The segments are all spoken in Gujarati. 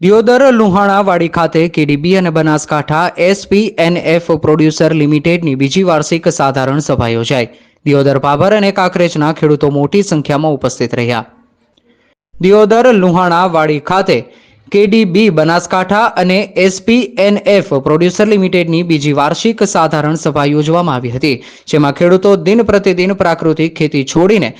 દિયોદર લુહાણાવાડી ખાતે કેડીબી અને બનાસકાંઠા એસપીએનએફ પ્રોડ્યુસર લિમિટેડની બીજી વાર્ષિક સાધારણ સભા યોજાઈ. દિયોદર પાભર અને કાંકરેજના ખેડૂતો મોટી સંખ્યામાં ઉપસ્થિત રહ્યા. દિયોદર લુહાણાવાડી ખાતે કેડીબી, બનાસકાંઠા અને એસપીએનએફ પ્રોડ્યુસર લિમિટેડની બીજી વાર્ષિક સાધારણ સભા યોજવામાં આવી હતી, જેમાં ખેડૂતો દિન પ્રતિદિન પ્રાકૃતિક ખેતી છોડીને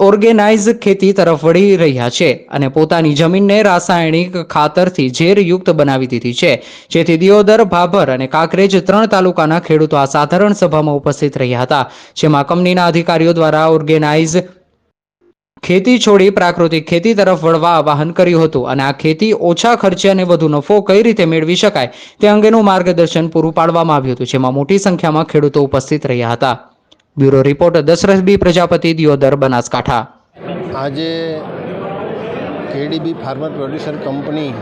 ઓર્ગેનાઇઝ ખેતી તરફ વળી રહ્યા છે અને પોતાની જમીનને રાસાયણિક ખાતરથી ઝેરયુક્ત બનાવી દીધી છે. જેથી દિયોદર, ભાભર અને કાંકરેજ ત્રણ તાલુકાના ખેડૂતો આ સાધારણ સભામાં ઉપસ્થિત રહ્યા હતા, જેમાં કંપનીના અધિકારીઓ દ્વારા ઓર્ગેનાઇઝ ખેતી છોડી પ્રાકૃતિક ખેતી તરફ વળવા આવાહન કર્યું હતું અને આ ખેતી ઓછા ખર્ચે અને વધુ નફો કઈ રીતે મેળવી શકાય તે અંગેનું માર્ગદર્શન પૂરું પાડવામાં આવ્યું હતું, જેમાં મોટી સંખ્યામાં ખેડૂતો ઉપસ્થિત રહ્યા હતા. Bureau reporter Dashrath B Prajapati, Deodar, Banaskantha. આજે કેડીબી ફાર્મર પ્રોડ્યુસર કંપની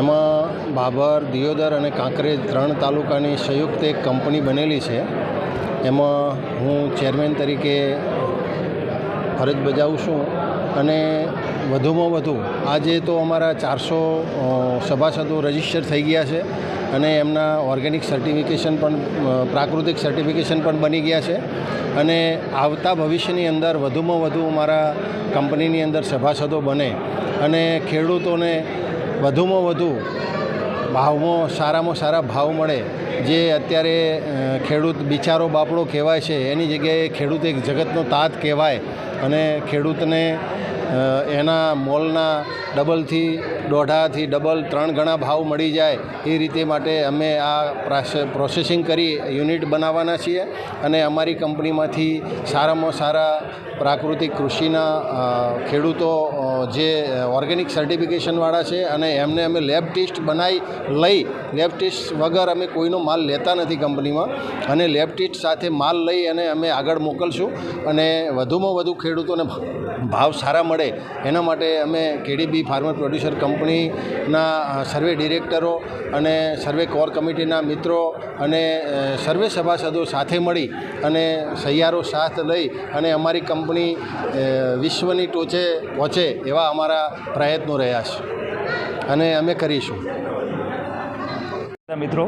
એમાં બાબર, દિયોદર અને કાંકરેજ ત્રણ તાલુકાની સંયુક્ત એક કંપની બનેલી છે. એમાં હું ચેરમેન તરીકે ફરજ બજાવું છું અને વધુમાં વધુ આજે તો અમારા ચારસો સભાસદો રજિસ્ટર થઈ ગયા છે અને એમના ઓર્ગેનિક સર્ટિફિકેશન પણ પ્રાકૃતિક સર્ટિફિકેશન પણ બની ગયા છે અને આવતા ભવિષ્યની અંદર વધુમાં વધુ અમારા કંપનીની અંદર સભાસદો બને અને ખેડૂતોને વધુમાં વધુ ભાવમાં, સારામાં સારા ભાવ મળે જે અત્યારે ખેડૂત બિચારો બાપડો કહેવાય છે. એની જગ્યાએ ખેડૂત એક જગતનો તાત કહેવાય. અને ખેડૂતને એના મોલના ડબલથી, દોઢાથી ડબલ ત્રણ ગણા ભાવ મળી જાય એ રીતે માટે અમે આ પ્રાસે- પ્રોસેસિંગ કરી યુનિટ બનાવવાના છીએ અને અમારી કંપનીમાંથી સારામાં સારા પ્રાકૃતિક કૃષિના ખેડૂતો જે ઓર્ગેનિક સર્ટિફિકેશનવાળા છે અને એમને અમે લેબ ટેસ્ટ બનાવી લઈ, લેબ ટેસ્ટ વગર અમે કોઈનો માલ લેતા નથી કંપનીમાં અને લેબ ટેસ્ટ સાથે માલ લઈ અને અમે આગળ મોકલશું અને વધુમાં વધુ ખેડૂતોને ભાવ સારા મળે એના માટે અમે કેડીબી ફાર્મર પ્રોડ્યુસર કંપનીના સર્વે ડિરેક્ટરો અને સર્વે કોર કમિટીના મિત્રો અને સર્વે સભાસદો સાથે મળી અને સહિયારો સાથ લઈ અને અમારી કંપની વિશ્વની ટોચે પહોંચે એવા અમારા પ્રયત્નો રહ્યા છે. અને અમે કરીશું. મિત્રો.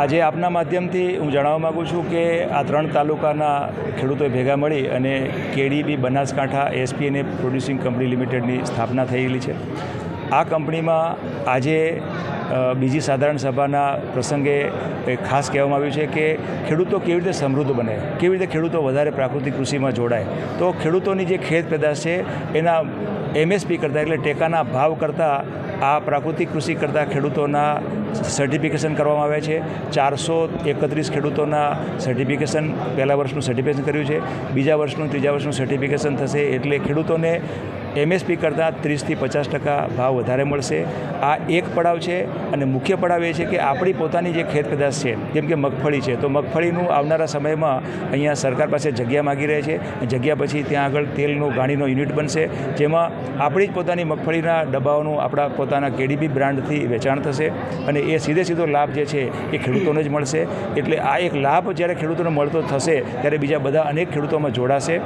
આજે આપના માધ્યમથી હું જણાવવા માગું છું કે આ ત્રણ તાલુકાના ખેડૂતોએ ભેગા મળી અને કેડીબી બનાસકાંઠા એસપી અને પ્રોડ્યુસિંગ કંપની લિમિટેડની સ્થાપના થયેલી છે. આ કંપનીમાં આજે બીજી સાધારણ સભાના પ્રસંગે ખાસ કહેવામાં આવ્યું છે કે ખેડૂતો કેવી રીતે સમૃદ્ધ બને, કેવી રીતે ખેડૂતો વધારે પ્રાકૃતિક કૃષિમાં જોડાય. તો ખેડૂતોની જે ખેત પેદાશ છે, એના એમએસપી કરતાં એટલે ટેકાના ભાવ કરતાં આ પ્રાકૃતિક કૃષિ કરતાં ખેડૂતોના સર્ટિફિકેશન કરવામાં આવ્યા છે. ચારસો એકત્રીસ ખેડૂતોના સર્ટિફિકેશન પહેલા વર્ષનું સર્ટિફિકેશન કર્યું છે. બીજા વર્ષનું, ત્રીજા વર્ષનું સર્ટિફિકેશન થશે એટલે ખેડૂતોને એમએસપી કરતાં ત્રીસથી પચાસ ટકા ભાવ વધારે મળશે. આ એક પડાવ છે અને મુખ્ય પડાવ એ છે કે આપણી પોતાની જે ખેત પેદાશ છે, જેમ કે મગફળી છે, તો મગફળીનું આવનારા સમયમાં અહીંયા સરકાર પાસે જગ્યા માગી રહે છે જગ્યા પછી ત્યાં આગળ તેલનો, ગાણીનો યુનિટ બનશે, જેમાં આપણી જ પોતાની મગફળીના ડબ્બાઓનું આપણા પોતાના કેડીબી બ્રાન્ડથી વેચાણ થશે અને એ સીધે સીધો લાભ જે છે એ ખેડૂતોને જ મળશે. એટલે આ એક લાભ જ્યારે ખેડૂતોને મળતો થશે, ત્યારે બીજા બધા અનેક ખેડૂતોમાં જોડાશે.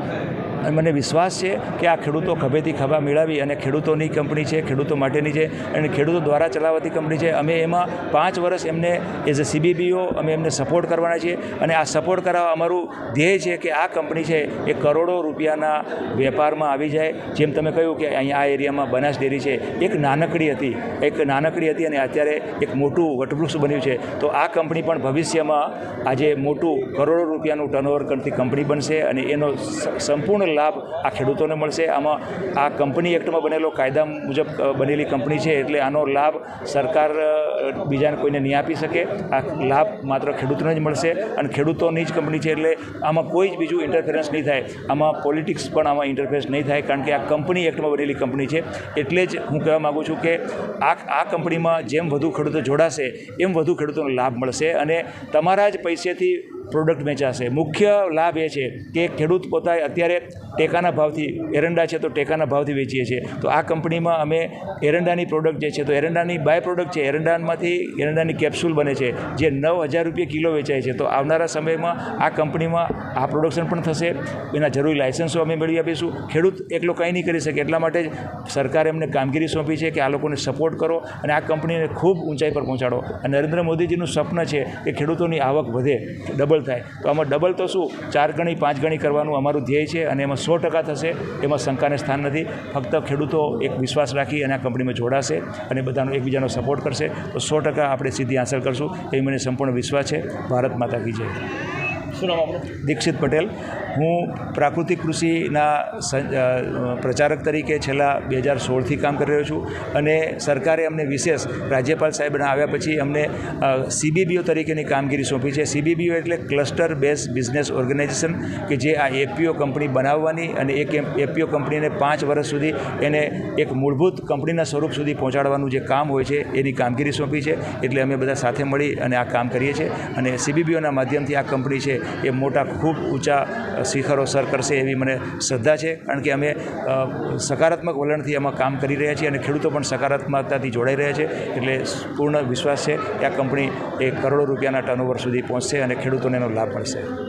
અને મને વિશ્વાસ છે કે આ ખેડૂતો ખભેથી ખભા મેળવી અને ખેડૂતોની કંપની છે, ખેડૂતો માટેની છે અને ખેડૂતો દ્વારા ચલાવતી કંપની છે. અમે એમાં પાંચ વર્ષ એમને એઝ અ સીબીબીઓ અમે એમને સપોર્ટ કરવાના છીએ અને આ સપોર્ટ કરાવવા અમારું ધ્યેય છે કે આ કંપની છે એ કરોડો રૂપિયાના વેપારમાં આવી જાય. જેમ તમે કહ્યું કે અહીંયા આ એરિયામાં બનાસ ડેરી છે. એક નાનકડી હતી, એક નાનકડી હતી અને અત્યારે એક મોટું વટવૃક્ષ બન્યું છે. તો આ કંપની પણ ભવિષ્યમાં આજે મોટું કરોડો રૂપિયાનું ટર્નઓવર કરતી કંપની બનશે અને એનો સંપૂર્ણ લાભ આ ખેડૂતોને મળશે. આમાં આ કંપની એક્ટમાં બનેલો કાયદા મુજબ બનેલી કંપની છે એટલે આનો લાભ સરકાર બીજાને કોઈને નહીં આપી શકે. આ લાભ માત્ર ખેડૂતોને જ મળશે અને ખેડૂતોની જ કંપની છે એટલે આમાં કોઈ જ બીજું ઇન્ટરફેરન્સ નહીં થાય. આમાં પોલિટિક્સ પણ આમાં ઇન્ટરફેરન્સ નહીં થાય કારણ કે આ કંપની એક્ટમાં બનેલી કંપની છે. એટલે જ હું કહેવા માગું છું કે આ આ કંપનીમાં જેમ વધુ ખેડૂતો જોડાશે, એમ વધુ ખેડૂતોનો લાભ મળશે અને તમારા જ પૈસેથી પ્રોડક્ટ વેચાશે. મુખ્ય લાભ એ છે કે ખેડૂત પોતા અત્યારે ટેકાના ભાવથી, એરંડા છે તો ટેકાના ભાવથી વેચીએ છીએ. તો આ કંપનીમાં અમે એરંડાની પ્રોડક્ટ જે છે તો એરંડાની બાય પ્રોડક્ટ છે, એરંડામાંથી એરંડાની કેપ્સ્યુલ બને છે, જે નવ હજાર રૂપિયા કિલો વેચાય છે. તો આવનારા સમયમાં આ કંપનીમાં આ પ્રોડક્શન પણ થશે. એના જરૂરી લાયસન્સો અમે મેળવી આપીશું. ખેડૂત એકલો કંઈ નહીં કરી શકે. એટલા માટે જ સરકારે એમને કામગીરી સોંપી છે કે આ લોકોને સપોર્ટ કરો અને આ કંપનીને ખૂબ ઊંચાઈ પર પહોંચાડો. અને નરેન્દ્ર મોદીજીનું સ્વપ્ન છે કે ખેડૂતોની આવક વધે. ડબલ થાય. તો આમાં ડબલ તો શું? ચાર ગણી, પાંચ ગણી કરવાનું અમારું ધ્યેય છે અને એમાં સો ટકા થશે. એમાં શંકાને સ્થાન નથી. ફક્ત ખેડૂતો એક વિશ્વાસ રાખી અને આ કંપનીમાં જોડાશે અને બધાનો એકબીજાનો સપોર્ટ કરશે. તો સો ટકા આપણે સિદ્ધિ હાંસલ કરશું. એ મને સંપૂર્ણ વિશ્વાસ છે. ભારત માતા કી જય. શું નામ આપણું દીક્ષિત પટેલ. હું પ્રાકૃતિક કૃષિના પ્રચારક તરીકે છેલ્લા બે હજાર સોળથી કામ કરી રહ્યો છું અને સરકારે અમને વિશેષ રાજ્યપાલ સાહેબના આવ્યા પછી અમને સીબીબીઓ તરીકેની કામગીરી સોંપી છે. સીબીબીઓ એટલે ક્લસ્ટર બેઝ બિઝનેસ ઓર્ગેનાઇઝેશન કે જે આ એપીઓ કંપની બનાવવાની અને એક એપીઓ કંપનીને પાંચ વર્ષ સુધી એને એક મૂળભૂત કંપનીના સ્વરૂપ સુધી પહોંચાડવાનું જે કામ હોય છે, એની કામગીરી સોંપી છે. એટલે અમે બધા સાથે મળી અને આ કામ કરીએ છીએ. અને સીબીબીઓના માધ્યમથી આ કંપની છે એ મોટા ખૂબ ઊંચા શિખરો સર કરશે એવી મને શ્રદ્ધા છે. કારણ કે અમે સકારાત્મક વલણથી આમાં કામ કરી રહ્યા છીએ અને ખેડૂતો પણ સકારાત્મકતાથી જોડાઈ રહ્યા છે. એટલે પૂર્ણ વિશ્વાસ છે કે આ કંપની એ કરોડો રૂપિયાના ટર્નઓવર સુધી પહોંચશે અને ખેડૂતોને એનો લાભ મળશે.